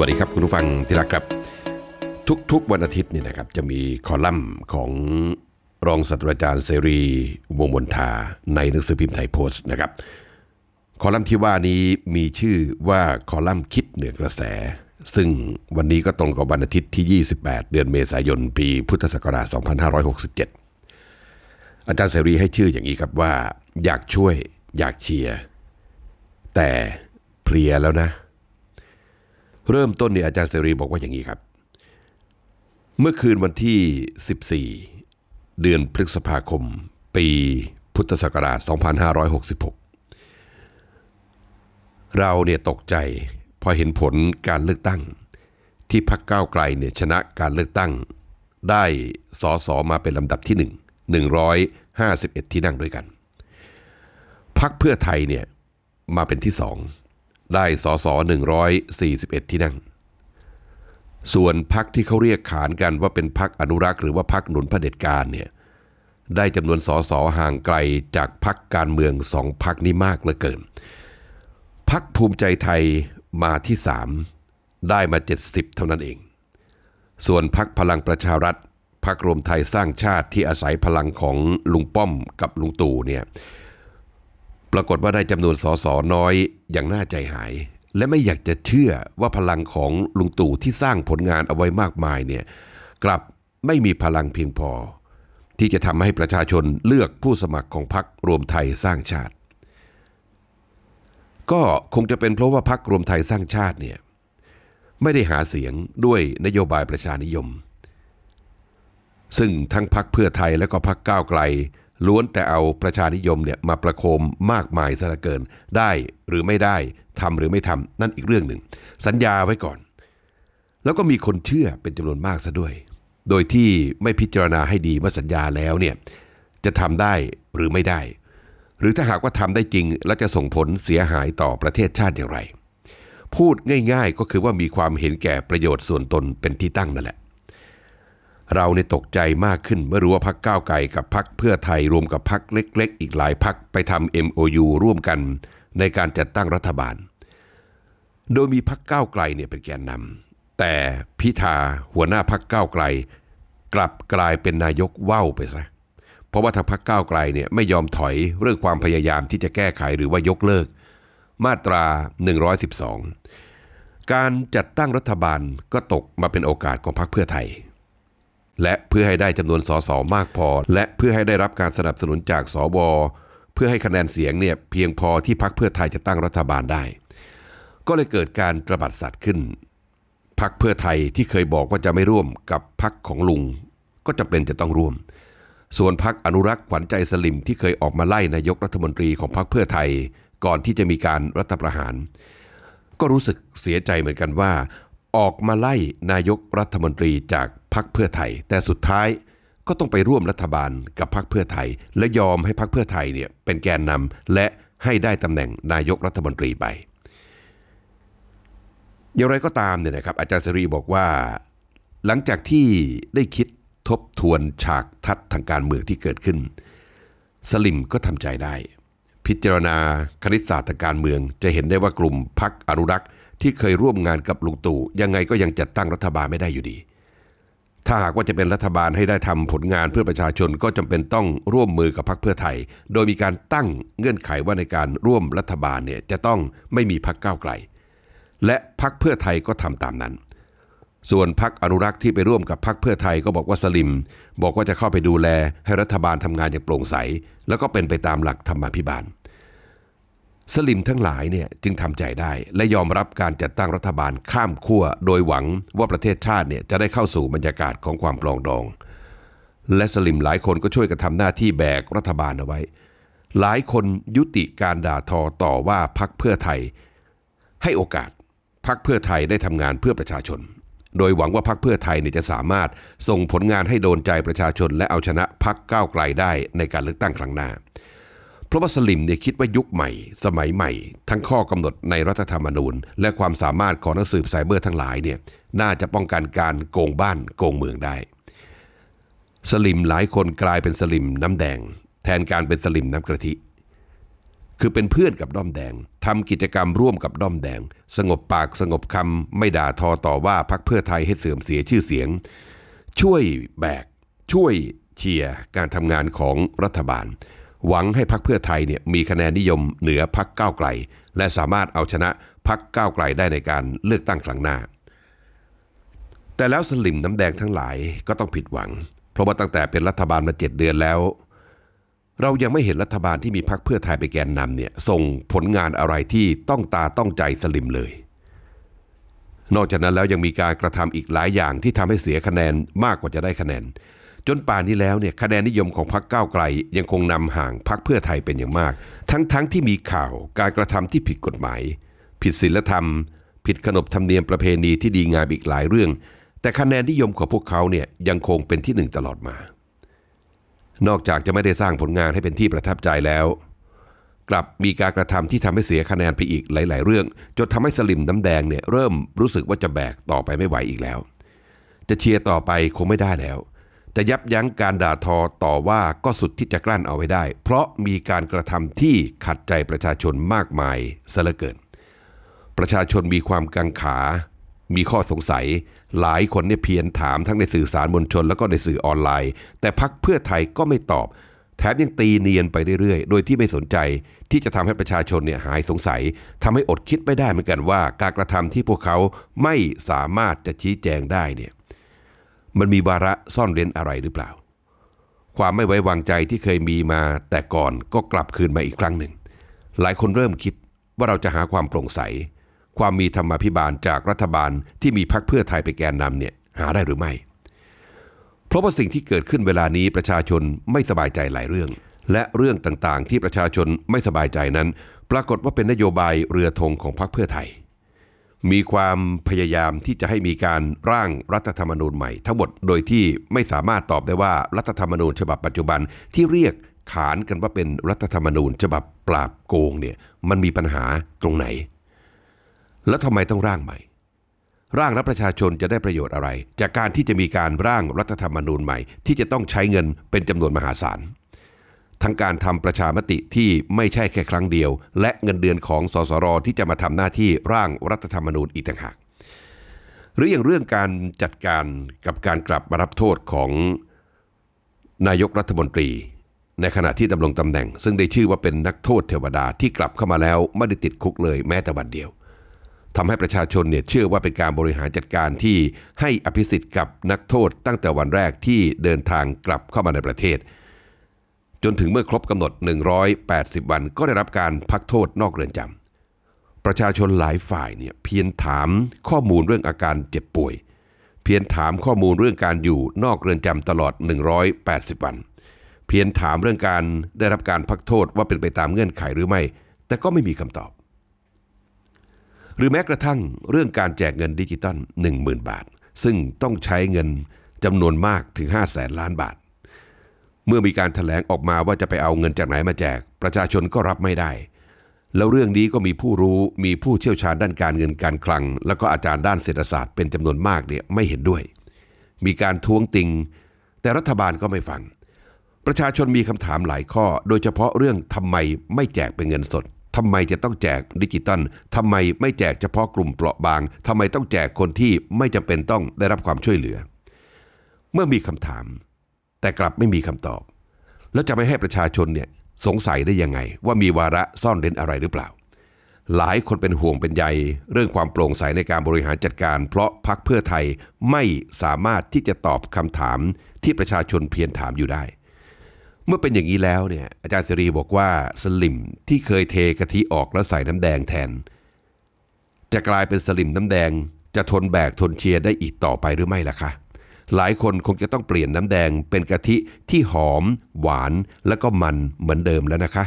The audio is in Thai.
วัสดีครับคุณผู้ฟังที่รักครับ ทุกๆวันอาทิตย์นี่นะครับจะมีคอลัมน์ของรองศาสตราจารย์เสรีวงศ์มนทาในหนังสือพิมพ์ไทยโพสต์นะครับ คอลัมน์ที่ว่านี้มีชื่อว่าคอลัมน์คิดเหนือกระแส ซึ่งวันนี้ก็ตรงกับวันอาทิตย์ที่ 28 เดือนเมษายน ปีพุทธศักราช 2567 อาจารย์เสรีให้ชื่ออย่างนี้ครับว่า อยากช่วยอยากเชียร์แต่เพลียแล้วนะ เริ่มต้นเนี่ยอาจารย์เสรีบอกว่าอย่างนี้ครับ เมื่อคืนวันที่ 14 เดือนพฤษภาคม ปีพุทธศักราช 2566 เราเนี่ยตกใจพอเห็นผลการเลือกตั้ง ที่พักก้าวไกลเนี่ยชนะการเลือกตั้ง ได้สอสอมาเป็นลำดับที่ 1 151 ที่นั่งด้วยกันพักเพื่อไทยเนี่ยมาเป็นที่สอง ได้สอสอ141 ที่นั่ง ส่วนพักที่เขาเรียกขานกันว่าเป็นพักอนุรักษ์หรือว่าพักหนุนเผด็จการเนี่ยได้จำนวนสอสอห่างไกลจากพักการเมืองสองพักนี้มากเหลือเกินพักภูมิใจไทยมาที่สามได้มา 70 เท่านั้นเอง ส่วนพักพลังประชารัฐพักรวมไทยสร้างชาติที่อาศัยพลังของลุงป้อมกับลุงตู่เนี่ย ปรากฏว่าได้จำนวนสสน้อยอย่างน่าใจหาย และไม่อยากจะเชื่อว่าพลังของลุงตู่ที่สร้างผลงานเอาไว้มากมายเนี่ยกลับไม่มีพลังเพียงพอ ที่จะทำให้ประชาชนเลือกผู้สมัครของพรรครวมไทยสร้างชาติ ก็คงจะเป็นเพราะว่าพรรครวมไทยสร้างชาติเนี่ยไม่ได้หาเสียงด้วยนโยบายประชานิยม ซึ่งทั้งพักเพื่อไทยและก็พักก้าวไกล ล้วนแต่เอาประชานิยมเนี่ยมาประโคมมากมายซะเหลือเกิน ได้หรือไม่ได้ทำหรือไม่ทำนั่นอีกเรื่องหนึ่ง สัญญาไว้ก่อน แล้วก็มีคนเชื่อเป็นจำนวนมากซะด้วย โดยที่ไม่พิจารณาให้ดีว่าสัญญาแล้วเนี่ยจะทำได้หรือไม่ได้ หรือถ้าหากว่าทำได้จริง แล้วจะส่งผลเสียหายต่อประเทศชาติอย่างไร พูดง่าย ๆ ก็คือว่ามีความเห็นแก่ประโยชน์ส่วนตนเป็นที่ตั้งนั่นแหละ เราเนี่ยตกใจมากขึ้นเมื่อรู้ว่าพักก้าวไกลกับพักเพื่อไทยรวมกับพักเล็ก ๆ อีกหลายพักไปทำ MOU ร่วมกันในการจัดตั้งรัฐบาล โดยมีพักก้าวไกลเนี่ยเป็นแกนนำแต่พิธาหัวหน้าพักก้าวไกล กลับกลายเป็นนายกว่าวไปซะเพราะว่าทางพักก้าวไกลเนี่ยไม่ยอมถอยเรื่องความพยายามที่จะแก้ไขหรือว่ายกเลิก มาตรา 112 การจัดตั้งรัฐบาลก็ตกมาเป็นโอกาสของพรรคเพื่อไทย และเพื่อให้ได้จำนวนสสมากพอ และเพื่อให้ได้รับการสนับสนุนจากสวเพื่อให้คะแนนเสียงเนี่ยเพียงพอที่พรรคเพื่อไทยจะตั้งรัฐบาลได้ ก็เลยเกิดการตระบัดสัตว์ขึ้นพรรคเพื่อไทยที่เคยบอกว่าจะไม่ร่วมกับพรรคของลุง ก็จำเป็นจะต้องร่วม ส่วนพรรคอนุรักษ์ขวัญใจสลิมที่เคยออกมาไล่นายกรัฐมนตรีของพรรคเพื่อไทย ก่อนที่จะมีการรัฐประหาร ก็รู้สึกเสียใจเหมือนกันว่า ออกมาไล่นายกรัฐมนตรีจากพรรคเพื่อไทย แต่สุดท้ายก็ต้องไปร่วมรัฐบาลกับพรรคเพื่อไทย และยอมให้พรรคเพื่อไทยเนี่ยเป็นแกนนำและให้ได้ตำแหน่งนายกรัฐมนตรีไป อย่างไรก็ตามเนี่ยนะครับอาจารย์สรีบอกว่า หลังจากที่ได้คิดทบทวนฉากทัศน์ทางการเมืองที่เกิดขึ้น สลิมก็ทำใจได้ พิจารณาคณิตศาสตร์ทางการเมืองจะเห็นได้ว่ากลุ่มพักอนุรักษ์ ที่เคยร่วมงานกับลุงตู่ยังไงก็ยังจัดตั้งรัฐบาลไม่ได้อยู่ดี ถ้าหากว่าจะเป็นรัฐบาลให้ได้ทำผลงานเพื่อประชาชนก็จำเป็นต้องร่วมมือกับพรรคเพื่อไทย โดยมีการตั้งเงื่อนไขว่าในการร่วมรัฐบาลเนี่ยจะต้องไม่มีพรรคก้าวไกล และพรรคเพื่อไทยก็ทำตามนั้นส่วนพรรคอนุรักษ์ที่ไปร่วมกับพรรคเพื่อไทยก็บอกว่าสลิม บอกว่าจะเข้าไปดูแลให้รัฐบาลทำงานอย่างโปร่งใส แล้วก็เป็นไปตามหลักธรรมาภิบาล ลิมทั้งหลายเนี่ยจึงทำใจได้ และยอมรับการจัดตั้งรัฐบาลข้ามขั้วโดยหวังว่าประเทศชาติเนี่ยจะได้เข้าสู่บรรยากาศของความปลองดอง และสลิมหลายคนก็ช่วยกันทำหน้าที่แบกรัฐบาลเอาไว้ หลายคนยุติการด่าทอต่อว่าพักเพื่อไทย ให้โอกาสพักเพื่อไทยได้ทำงานเพื่อประชาชน โดยหวังว่าพักเพื่อไทยเนี่ยจะสามารถส่งผลงานให้โดนใจประชาชน และเอาชนะพักก้าวไกลได้ในการเลือกตั้งครั้งหน้า เพราะว่าสลิมเนี่ยคิดว่ายุคใหม่ สมัยใหม่ ทั้งข้อกำหนดในรัฐธรรมนูญ และความสามารถของนักสืบไซเบอร์ทั้งหลายเนี่ยน่าจะป้องกันการโกงบ้านโกงเมืองได้ สลิมหลายคนกลายเป็นสลิมน้ำแดง แทนการเป็นสลิมน้ำกะทิคือเป็นเพื่อนกับด้อมแดงทำกิจกรรมร่วมกับด้อมแดง สงบปากสงบคำไม่ด่าทอต่อว่าพักเพื่อไทยให้เสื่อมเสียชื่อเสียง ช่วยแบก ช่วยเชียร์การทำงานของรัฐบาล หวังให้พักเพื่อไทยเนี่ยมีคะแนนนิยมเหนือพักก้าวไกล และสามารถเอาชนะพักก้าวไกลได้ในการเลือกตั้งครั้งหน้า แต่แล้วสลิมน้ำแดงทั้งหลายก็ต้องผิดหวัง เพราะว่าตั้งแต่เป็นรัฐบาลมาเจ็ดเดือนแล้ว เรายังไม่เห็นรัฐบาลที่มีพักเพื่อไทยไปแกนนำเนี่ยส่งผลงานอะไรที่ต้องตาต้องใจสลิมเลย นอกจากนั้นแล้วยังมีการกระทำอีกหลายอย่างที่ทำให้เสียคะแนนมากกว่าจะได้คะแนน จนป่านนี้แล้วเนี่ยคะแนนนิยมของพรรคก้าวไกล ยังคงนำห่างพรรคเพื่อไทยเป็นอย่างมาก ทั้งๆทที่มีข่าวการกระทำที่ผิดกฎหมาย ผิดศีลธรรม ผิดขนบธรรมเนียมประเพณีที่ดีงามอีกหลายเรื่อง แต่คะแนนนิยมของพวกเขาเนี่ยยังคงเป็นที่หนึ่งตลอดมา นอกจากจะไม่ได้สร้างผลงานให้เป็นที่ประทับใจแล้ว กลับมีการกระทำที่ทำให้เสียคะแนนไปอีกหลาย ๆ เรื่องจนทำให้สลิมน้ำแดงเนี่ยเริ่มรู้สึกว่าจะแบกต่อไปไม่ไหวอีกแล้ว จะเชียร์ต่อไปคงไม่ได้แล้ว แต่ยับยั้งการด่าทอต่อว่าก็สุดที่จะกลั้นเอาไว้ได้ เพราะมีการกระทำที่ขัดใจประชาชนมากมายซะเหลือเกิน ประชาชนมีความกังขา มีข้อสงสัย หลายคนเนี่ยเพียรถามทั้งในสื่อสารมวลชน แล้วก็ในสื่อออนไลน์ แต่พักเพื่อไทยก็ไม่ตอบ แถมยังตีเนียนไปเรื่อยๆ โดยที่ไม่สนใจที่จะทำให้ประชาชนเนี่ยหายสงสัยทำให้อดคิดไม่ได้เหมือนกันว่า การกระทำที่พวกเขาไม่สามารถจะชี้แจงได้เนี่ย มันมีวาระซ่อนเร้นอะไรหรือเปล่า ความไม่ไว้วางใจที่เคยมีมาแต่ก่อนก็กลับคืนมาอีกครั้งหนึ่ง หลายคนเริ่มคิดว่าเราจะหาความโปร่งใส ความมีธรรมาภิบาลจากรัฐบาลที่มีพรรคเพื่อไทยไปแกนนำเนี่ยหาได้หรือไม่ เพราะว่าสิ่งที่เกิดขึ้นเวลานี้ประชาชนไม่สบายใจหลายเรื่อง และเรื่องต่างๆ ที่ประชาชนไม่สบายใจนั้น ปรากฏว่าเป็นนโยบายเรือธงของพรรคเพื่อไทย มีความพยายามที่จะให้มีการร่างรัฐธรรมนูญใหม่ ทั้งหมดโดยที่ไม่สามารถตอบได้ว่ารัฐธรรมนูญฉบับปัจจุบันที่เรียกขานกันว่าเป็นรัฐธรรมนูญฉบับปราบโกงเนี่ยมันมีปัญหาตรงไหน แล้วทำไมต้องร่างใหม่ ร่างรับประชาชนจะได้ประโยชน์อะไร จากการที่จะมีการร่างรัฐธรรมนูญใหม่ ที่จะต้องใช้เงินเป็นจำนวนมหาศาล ทั้งการทำประชามติที่ไม่ใช่แค่ครั้งเดียว และเงินเดือนของสสรที่จะมาทำหน้าที่ร่างรัฐธรรมนูญอีกต่างหากหรืออย่างเรื่องการจัดการกับการกลับมารับโทษของนายกรัฐมนตรี ในขณะที่ดำรงตำแหน่ง ซึ่งได้ชื่อว่าเป็นนักโทษเทวดาที่กลับเข้ามาแล้วไม่ได้ติดคุกเลยแม้แต่วันเดียวทำให้ประชาชนเนี่ยเชื่อว่าเป็นการบริหารจัดการที่ให้อภิสิทธิ์กับนักโทษตั้งแต่วันแรกที่เดินทางกลับเข้ามาในประเทศ จนถึงเมื่อครบกำหนด 180 วันก็ได้รับการพักโทษนอกเรือนจำประชาชนหลายฝ่ายเนี่ยเพียรถามข้อมูลเรื่องอาการเจ็บป่วย เพียรถามข้อมูลเรื่องการอยู่นอกเรือนจำตลอด 180 วัน เพียรถามเรื่องการได้รับการพักโทษว่าเป็นไปตามเงื่อนไขหรือไม่ แต่ก็ไม่มีคำตอบ หรือแม้กระทั่งเรื่องการแจกเงินดิจิตอล10,000 บาท ซึ่งต้องใช้เงินจำนวนมากถึง 5 0 0แสนล้านบาท เมื่อมีการถแถลงออกมาว่าจะไปเอาเงินจากไหนมาแจก ประชาชนก็รับไม่ได้ แล้วเรื่องนี้ก็มีผู้รู้มีผู้เชี่ยวชาญด้านการเงินการคลัง แล้วก็อาจารย์ด้านเศรษฐศาสตร์เป็นจำนวนมากเนี่ยไม่เห็นด้วย มีการท้วงติง แต่รัฐบาลก็ไม่ฟัง ประชาชนมีคำถามหลายข้อ โดยเฉพาะเรื่องทำไมไม่แจกเป็นเงินสดทำไมจะต้องแจกดิจิตอลทำไมไม่แจกเฉพาะกลุ่มเปราะบางทำไมต้องแจกคนที่ไม่จำเป็นต้องได้รับความช่วยเหลือ เมื่อมีคำถาม แต่กลับไม่มีคำตอบ แล้วจะไม่ให้ประชาชนเนี่ยสงสัยได้ยังไง ว่ามีวาระซ่อนเร้นอะไรหรือเปล่า หลายคนเป็นห่วงเป็นใย เรื่องความโปร่งใสในการบริหารจัดการ เพราะพักเพื่อไทยไม่สามารถที่จะตอบคำถามที่ประชาชนเพียรถามอยู่ได้ เมื่อเป็นอย่างนี้แล้วเนี่ยอาจารย์สิรีบอกว่าสลิมที่เคยเทกะทิออกแล้วใส่น้ำแดงแทน จะกลายเป็นสลิมน้ำแดงจะทนแบกทนเชียร์ได้อีกต่อไปหรือไม่ล่ะคะ หลายคนคงจะต้องเปลี่ยนน้ำแดงเป็นกะทิที่หอม หวาน และก็มันเหมือนเดิมแล้วนะคะ